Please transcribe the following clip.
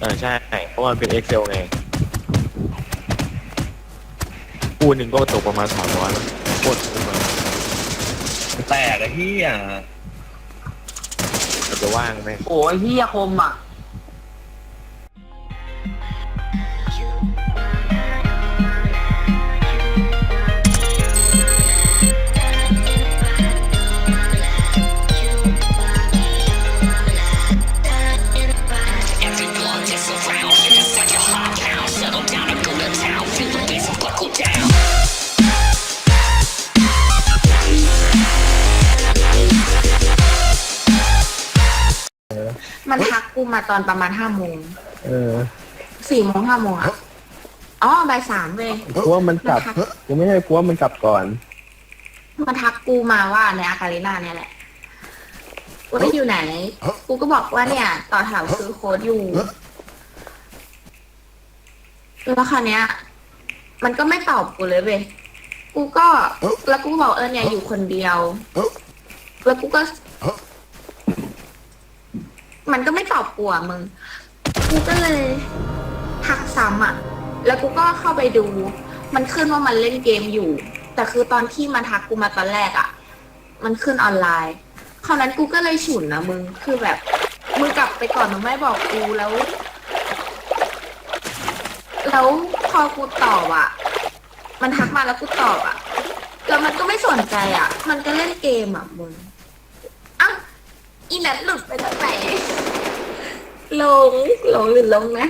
เออใช่ เพราะว่ามันเป็น Excel ไงคูณหนึ่งก็ตกประมาณสามร้อยโคตรคุ้มเลยแตกไอ้ที่อะเราจะว่างไหมโอ้ยเฮียคมอะ มันทักกูมาตอนประมาณห้าโมงเออสี่โมงห้าโมงอะอ๋อบ่ายสามเว้ยกูว่ามันกลับมันทักกูไม่ใช่กูว่ามันกลับก่อน มันทักกูมาว่าในอาการิน่าเนี่ยแหละกูได้อยู่ไหน กูก็บอกว่าเนี่ย ต่อแถวซื้อโค้ดอยู่ แล้วคราวเนี้ย มันก็ไม่ตอบกูเลยเว้ย กูก็ แล้วกูก็บอกเออเนี่ยอยู่คนเดียว แล้วกูก็ มันก็ไม่ตอบกูอะมึง กูก็เลยทักซ้ำอะ แล้วกูก็เข้าไปดู มันขึ้นว่ามันเล่นเกมอยู่ แต่คือตอนที่มันทักกูมาตอนแรกอะ มันขึ้นออนไลน์ คราวนั้นกูก็เลยฉุนนะมึง คือแบบ มึงกลับไปก่อนมึงไม่บอกกูแล้ว แล้วพอกูตอบอะ มันทักมาแล้วกูตอบอะ แล้วมันก็ไม่สนใจอะ มันก็เล่นเกมอะมึงอ้าอีนัทหลุดไปตรงไห นลงลงหรือลงนะ